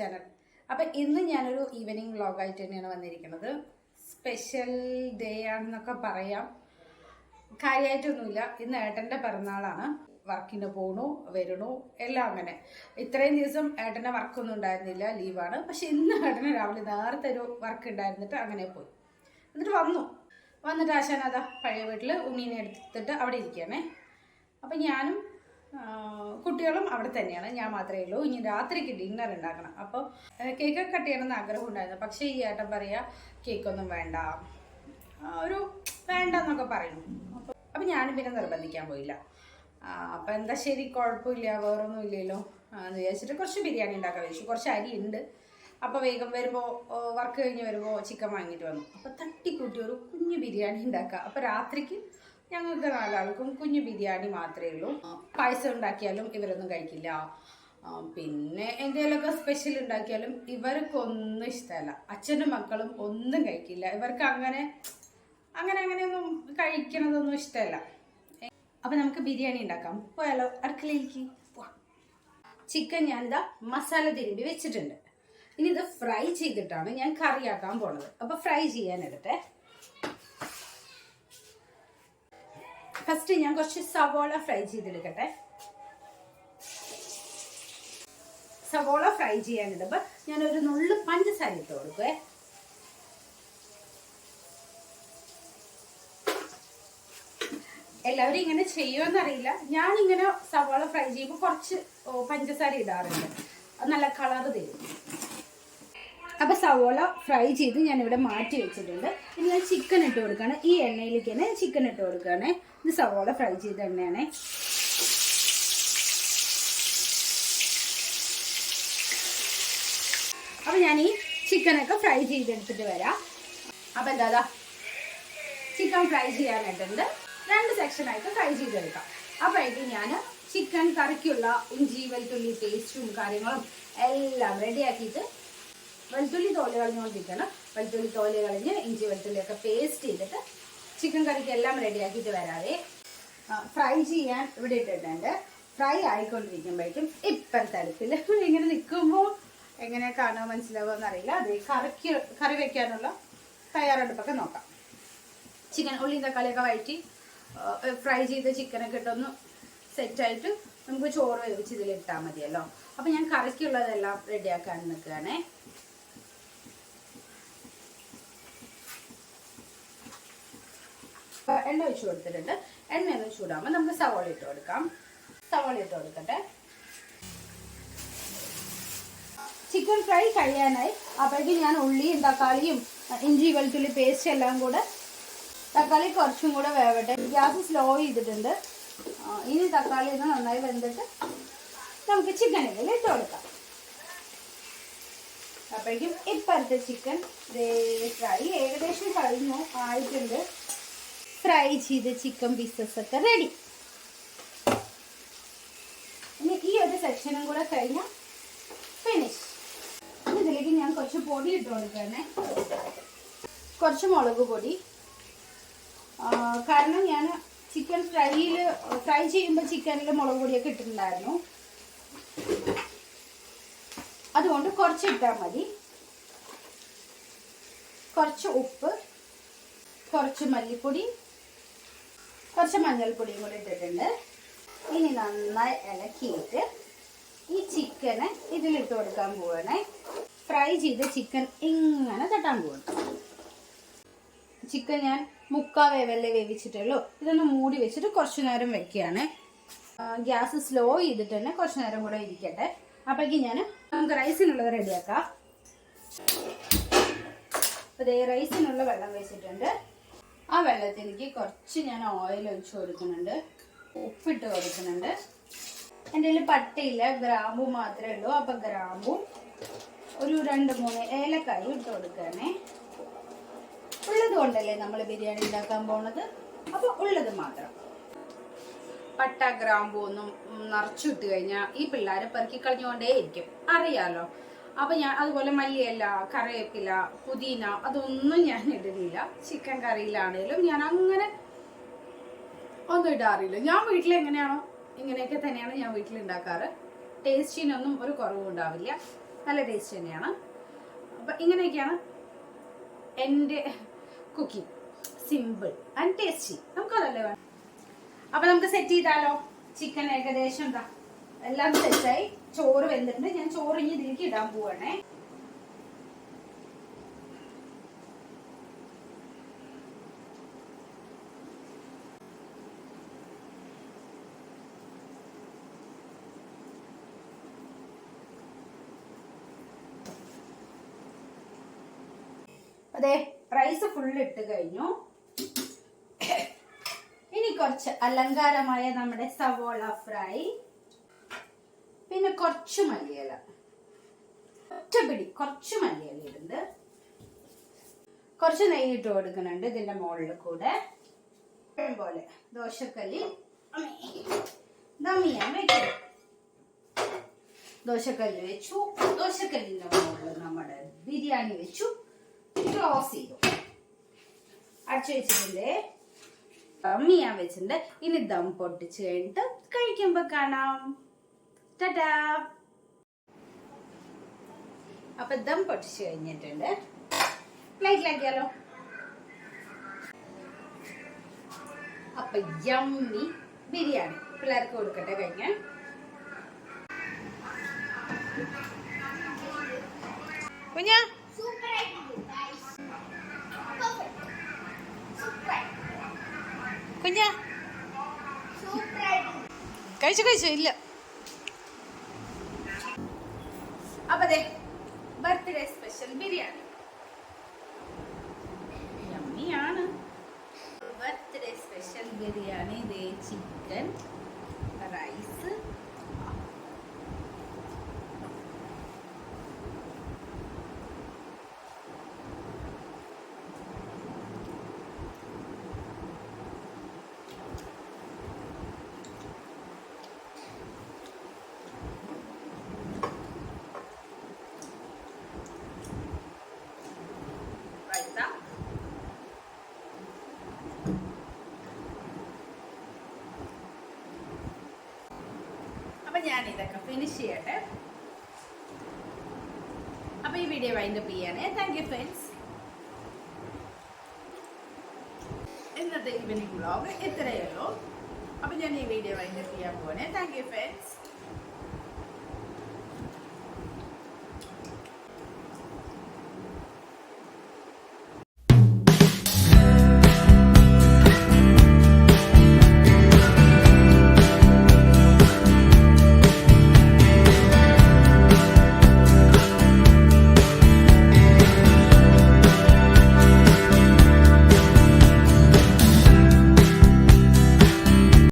Channel അപ്പം ഇന്ന് ഞാനൊരു ഈവനിങ് വ്ളോഗായിട്ട് തന്നെയാണ് വന്നിരിക്കുന്നത്. സ്പെഷ്യൽ ഡേ ആണെന്നൊക്കെ പറയാം. കാര്യമായിട്ടൊന്നുമില്ല ഇന്ന് ഏട്ടന്റെ പിറന്നാളാണ്. വർക്കിന് പോണു വരണു എല്ലാം അങ്ങനെ. ഇത്രയും ദിവസം ഏട്ടന്റെ വർക്കൊന്നും ഉണ്ടായിരുന്നില്ല ലീവാണ് പക്ഷെ ഇന്ന് ഏട്ടന് രാവിലെ നേരത്തെ ഒരു വർക്ക് ഉണ്ടായിരുന്നിട്ട് അങ്ങനെ പോയി. എന്നിട്ട് വന്നു. വന്നിട്ട് ആശാനാഥ പഴയ വീട്ടിൽ ഉണ്ണീനെ എടുത്തിട്ട് അവിടെ ഇരിക്കുകയാണേ. അപ്പം ഞാനും കുട്ടികളും അവിടെ തന്നെയാണ്. ഞാൻ മാത്രമേ ഉള്ളൂ. ഇനി രാത്രിക്ക് ഡിന്നർ ഉണ്ടാക്കണം. അപ്പോൾ കേക്ക് കട്ട് ചെയ്യണമെന്ന് ആഗ്രഹം ഉണ്ടായിരുന്നു. പക്ഷേ ഈ ഏട്ടൻ പറയാ കേക്കൊന്നും വേണ്ട. ഒരു വേണ്ട എന്നൊക്കെ പറയുന്നു. അപ്പോൾ അപ്പം ഞാനും പിന്നെ നിർബന്ധിക്കാൻ പോയില്ല. അപ്പം എന്താ ശരി? കുഴപ്പമില്ല. വേറൊന്നും ഇല്ലല്ലോ. എന്ന് വിചാരിച്ചിട്ട് കുറച്ച് ബിരിയാണി ഉണ്ടാക്കാൻ വെച്ചു കുറച്ച് അരി ഉണ്ട്. അപ്പോൾ വേഗം വരുമ്പോൾ വർക്ക് കഴിഞ്ഞ് വരുമ്പോൾ ചിക്കൻ വാങ്ങിയിട്ട് വന്നു. അപ്പോൾ തട്ടിക്കൂട്ടി ഒരു കുഞ്ഞു ബിരിയാണി ഉണ്ടാക്കുക അപ്പോൾ രാത്രിക്ക് ഞങ്ങൾക്ക് നാലാൾക്കും കുഞ്ഞു ബിരിയാണി മാത്രമേ ഉള്ളൂ. പായസം ഉണ്ടാക്കിയാലും ഇവരൊന്നും കഴിക്കില്ല. പിന്നെ എന്തെങ്കിലുമൊക്കെ സ്പെഷ്യൽ ഉണ്ടാക്കിയാലും ഇവർക്കൊന്നും ഇഷ്ടമല്ല. അച്ഛനും മക്കളും ഒന്നും കഴിക്കില്ല. ഇവർക്ക് അങ്ങനെ അങ്ങനെ അങ്ങനെയൊന്നും കഴിക്കണതൊന്നും ഇഷ്ടമല്ല. അപ്പം നമുക്ക് ബിരിയാണി ഉണ്ടാക്കാം. പോയാലോ? അടുക്കളയിലേക്ക് ചിക്കൻ ചിക്കൻ ഞാനിതാ മസാല തിരുമ്പി വെച്ചിട്ടുണ്ട്. ഇനി ഇത് ഫ്രൈ ചെയ്തിട്ടാണ് ഞാൻ കറിയാക്കാൻ പോണത്. അപ്പൊ ഫ്രൈ ചെയ്യാൻ എടുത്തേ. ഫസ്റ്റ് ഞാൻ കുറച്ച് സവോള ഫ്രൈ ചെയ്തെടുക്കട്ടെ. സവോള ഫ്രൈ ചെയ്യാനിടുമ്പോൾ ഞാൻ ഒരു നുള്ളു പഞ്ചസാര ഇട്ട് കൊടുക്കുവേ. എല്ലാവരും ഇങ്ങനെ ചെയ്യുമെന്നറിയില്ല ഞാനിങ്ങനെ സവോള ഫ്രൈ ചെയ്യുമ്പോൾ കുറച്ച് പഞ്ചസാര ഇടാറുണ്ട്. നല്ല കളർ തരും. അപ്പൊ സവോള ഫ്രൈ ചെയ്ത് ഞാൻ ഇവിടെ മാറ്റി വെച്ചിട്ടുണ്ട്. ഇനി ഞാൻ ചിക്കൻ ഇട്ട് കൊടുക്കുകയാണ്. ഈ എണ്ണയിലേക്ക് തന്നെ ചിക്കൻ ഇട്ട് കൊടുക്കുകയാണ്. ഇത് സവോള ഫ്രൈ ചെയ്ത എണ്ണയാണ്. അപ്പൊ ഞാൻ ഈ ചിക്കനൊക്കെ ഫ്രൈ ചെയ്തെടുത്തിട്ട് വരാം. അപ്പൊ എന്താ ചിക്കൻ ഫ്രൈ ചെയ്യാനായിട്ടുണ്ട് രണ്ട് സെക്ഷനായിട്ട് ഫ്രൈ ചെയ്തെടുക്കാം. അപ്പോഴേക്കും ഞാൻ ചിക്കൻ കറിക്കുള്ള ഇഞ്ചി വെളുത്തുള്ളി പേസ്റ്റും കാര്യങ്ങളും എല്ലാം റെഡിയാക്കിയിട്ട് വെളുത്തുള്ളി തോൽ കളഞ്ഞുകൊണ്ടിരിക്കണം വെളുത്തുള്ളി തോൽ കളഞ്ഞ് ഇഞ്ചി വെളുത്തുള്ളിയൊക്കെ പേസ്റ്റ് ചെയ്തിട്ട് ചിക്കൻ കറിക്ക് എല്ലാം റെഡിയാക്കിയിട്ട് വരാതെ ഫ്രൈ ചെയ്യാൻ ഇവിടെ ഇട്ടിട്ടുണ്ട്. ഫ്രൈ ആയിക്കൊണ്ടിരിക്കുമ്പോഴേക്കും ഇപ്പോഴത്തെ അടുപ്പിൽ ഇങ്ങനെ നിൽക്കുമ്പോൾ എങ്ങനെ കാണാൻ മനസ്സിലാവുമെന്ന് അറിയില്ല. അത് കറിക്ക് കറി വെക്കാനുള്ള തയ്യാറെടുപ്പൊക്കെ നോക്കാം. ചിക്കൻ ഉള്ളിയും തക്കാളിയൊക്കെ വഴറ്റി ഫ്രൈ ചെയ്ത ചിക്കനൊക്കെ ഇട്ടൊന്ന് സെറ്റായിട്ട് നമുക്ക് ചോറ് വേവിച്ച് ഇതിലിട്ടാൽ മതിയല്ലോ. അപ്പം ഞാൻ കറിക്കുള്ളതെല്ലാം റെഡിയാക്കാൻ നിൽക്കുകയാണേ. എണ്ണ ഒഴിച്ചു കൊടുത്തിട്ടുണ്ട്. എണ്ണ ഒന്ന് ചൂടാകുമ്പോൾ നമുക്ക് സവാള ഇട്ട് കൊടുക്കാം. സവാള ഇട്ട് കൊടുക്കട്ടെ. ചിക്കൻ ഫ്രൈ കഴിയാനായി. അപ്പോഴേക്കും ഞാൻ ഉള്ളിയും തക്കാളിയും ഇഞ്ചി വെളുത്തുള്ളി പേസ്റ്റ് എല്ലാം കൂടെ തക്കാളി കുറച്ചും കൂടെ വേവട്ടെ. ഗ്യാസ് സ്ലോ ചെയ്തിട്ടുണ്ട്. ഇനി തക്കാളി ഒന്ന് നന്നായി വെന്തിട്ട് നമുക്ക് ചിക്കൻ ഇതിൽ ഇട്ട് കൊടുക്കാം. അപ്പോഴേക്കും ഇപ്പോഴത്തെ ചിക്കൻ ഫ്രൈ ഏകദേശം കഴിഞ്ഞു ആയിട്ടുണ്ട്. ഫ്രൈ ചെയ്ത ചിക്കൻ പീസസ് ഒക്കെ റെഡി ഇനി ഈ ഒരു സെക്ഷനും കൂടെ കഴിഞ്ഞാൽ ഫിനിഷ് ഇതിലേക്ക് ഞാൻ കുറച്ച് പൊടി ഇട്ട് കൊടുക്കണേ കുറച്ച് മുളക് പൊടി. കാരണം ഞാൻ ചിക്കൻ ഫ്രൈയിൽ ഫ്രൈ ചെയ്യുമ്പോൾ ചിക്കനിൽ മുളക് പൊടിയൊക്കെ ഇട്ടിട്ടുണ്ടായിരുന്നു. അതുകൊണ്ട് കുറച്ച് ഇട്ടാൽ മതി. കുറച്ച് ഉപ്പ് കുറച്ച് മല്ലിപ്പൊടി കുറച്ച് മഞ്ഞൾപ്പൊടിയും കൂടി ഇട്ടിട്ടുണ്ട്. ഇനി നന്നായി ഇളക്കിയിട്ട് ഈ ചിക്കന് ഇതിലിട്ട് കൊടുക്കാൻ പോവാണേ. ഫ്രൈ ചെയ്ത ചിക്കൻ ഇങ്ങനെ തട്ടാൻ പോകണം ചിക്കൻ ഞാൻ മുക്കാ വേവല്ലേ വേവിച്ചിട്ടുള്ളൂ. ഇതൊന്ന് മൂടി വെച്ചിട്ട് കുറച്ച് നേരം വെക്കുകയാണ്. ഗ്യാസ് സ്ലോ ചെയ്തിട്ട് തന്നെ കുറച്ച് നേരം കൂടെ ഇരിക്കട്ടെ. അപ്പോഴേക്ക് ഞാൻ നമുക്ക് റൈസിനുള്ളത് റെഡിയാക്കാം അതേ റൈസിനുള്ള വെള്ളം വെച്ചിട്ടുണ്ട്. ആ വെള്ളത്തിലേക്ക് കുറച്ച് ഞാൻ ഓയിൽ ഒഴിച്ച് കൊടുക്കുന്നുണ്ട്. ഉപ്പിട്ട് കൊടുക്കുന്നുണ്ട്. എന്റെ കയ്യിൽ പട്ടയില്ല ഗ്രാമ്പു മാത്രമേ ഉള്ളൂ. അപ്പം ഗ്രാമ്പു ഒരു രണ്ട് മൂന്ന് ഏലക്കായും ഇട്ട് കൊടുക്കണേ ഉള്ളത് കൊണ്ടല്ലേ നമ്മൾ ബിരിയാണി ഉണ്ടാക്കാൻ പോണത്? അപ്പൊ ഉള്ളത് മാത്രം. പട്ട ഗ്രാമ്പു ഒന്നും നിറച്ചിട്ട് കഴിഞ്ഞാൽ ഈ പിള്ളേരെ പെറുക്കി കളഞ്ഞുകൊണ്ടേ ഇരിക്കും അറിയാലോ? അപ്പൊ ഞാൻ അതുപോലെ മല്ലിയല്ല കറിവേപ്പില പുതിന അതൊന്നും ഞാൻ ഇടുന്നില്ല. ചിക്കൻ കറിയിലാണേലും ഞാൻ അങ്ങനെ ഒന്നും ഇടാറില്ല. ഞാൻ വീട്ടിൽ എങ്ങനെയാണോ ഇങ്ങനെയൊക്കെ തന്നെയാണ് ഞാൻ വീട്ടിൽ ഉണ്ടാക്കാറ്. ടേസ്റ്റിനൊന്നും ഒരു കുറവും ഉണ്ടാവില്ല. നല്ല ടേസ്റ്റ് തന്നെയാണ്. അപ്പം ഇങ്ങനെയൊക്കെയാണ് എന്റെ കുക്കിംഗ് സിമ്പിൾ ആൻഡ് ടേസ്റ്റി നമുക്കതല്ലേ വേണം അപ്പം നമുക്ക് സെറ്റ് ചെയ്താലോ? ചിക്കൻ ഏകദേശം എന്താ? എല്ലാം സെറ്റായി. ചോറ് വെന്തിട്ടുണ്ട്. ഞാൻ ചോറ് ഇനി ഇതിലേക്ക് ഇടാൻ പോവാണേ. അതെ റൈസ് ഫുൾ ഇട്ട് കഴിഞ്ഞു. ഇനി കുറച്ച് അലങ്കാരമായ നമ്മുടെ സവോള ഫ്രൈ പിന്നെ കുറച്ച് മല്ലിയില. ഒറ്റപ്പിടി കുറച്ച് മല്ലിയില ഇടുന്നത്. കുറച്ച് നെയ്യ് ഇട്ട് കൊടുക്കുന്നുണ്ട് ഇതിന്റെ മുകളിൽ കൂടെ. പോലെ ദോശക്കല്ലി. ദമിയാൻ വെക്കും ദോശക്കല്ല് വെച്ചു. ദോശക്കല്ലിന്റെ മുകളിൽ നമ്മുടെ ബിരിയാണി വെച്ചു. ക്ലോസ് ചെയ്തു. അടച്ചു വെച്ചിട്ടുണ്ട്. ദമ്മിയാൻ വെച്ചിട്ടുണ്ട്. ഇനി ദം പൊട്ടിച്ച് കഴിഞ്ഞിട്ട് കഴിക്കുമ്പോ കാണാം. ടാറ്റാ അപ്പൊ ദം പൊട്ടിച്ച് കഴിഞ്ഞിട്ടുണ്ട്. പ്ലേറ്റിലാക്കിയാലോ അപ്പൊ യമ്മി ബിരിയാണി. പിള്ളേർക്ക് കൊടുക്കട്ടെ കഴിഞ്ഞാൽ കുഞ്ഞാ? കുഞ്ഞാ? കഴിച്ചു കഴിച്ചു ഇല്ല. അപ്പൊ അതെ ബർത്ത്ഡേ സ്പെഷ്യൽ ബിരിയാണി യമ്മിയാണ് ബർത്ത്ഡേ സ്പെഷ്യൽ ബിരിയാണി ദേ ചിക്കൻ റൈസ് അപ്പൊ ഞാൻ ഇതൊക്കെ ഫിനിഷ് ചെയ്യട്ടെ. അപ്പോൾ ഈ വീഡിയോ വൈൻഡപ്പ് ചെയ്യാനേ താങ്ക് യു ഫ്രണ്ട്സ് ഇന്നത്തെ ഈവനിങ് വ്ളോഗ് ഇത്രയേ ഉള്ളൂ. അപ്പം ഞാൻ ഈ വീഡിയോ വൈൻഡപ്പ് ചെയ്യാൻ പോകണേ താങ്ക് യു ഫ്രണ്ട്സ്